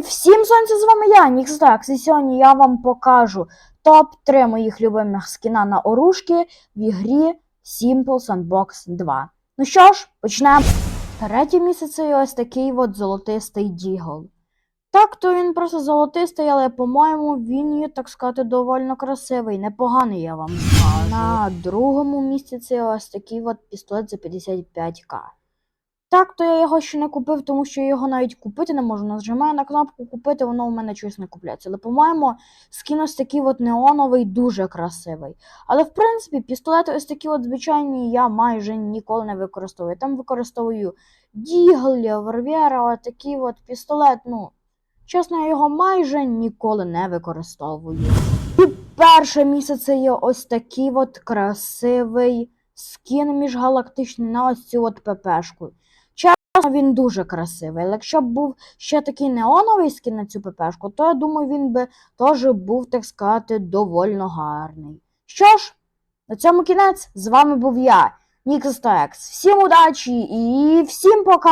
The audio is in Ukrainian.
всім сонця з вами я, Нікстакс, і сьогодні я вам покажу топ-3 моїх любимих скіна на оружки в ігрі Simple Sandbox 2. Ну що ж, почнемо. Третє місце це ось такий от золотистий дігл. Так, то він просто золотистий, але, по-моєму, він є, так сказати, доволі красивий, непоганий, я вам скажу. На другому місці це ось такий от пістолет за 55к. Так, то я його ще не купив, тому що я його навіть купити не можу. Нажимаю на кнопку купити, воно у мене щось не купляється. Але, по-моєму, скін ось такий от неоновий, дуже красивий. Але, в принципі, пістолети ось такі от звичайні я майже ніколи не використовую. Там використовую Діглі, Вервєра, такий от пістолет, ну. Чесно, я його майже ніколи не використовую. І перше місце це є ось такий от красивий скін міжгалактичний на ось цю от ППшку. Він дуже красивий. Але якщо б був ще такий неоновий скін на цю ППшку, то я думаю, він би теж був, так сказати, доволі гарний. Що ж, на цьому кінець. З вами був я, Нікстекс. Всім удачі і всім пока!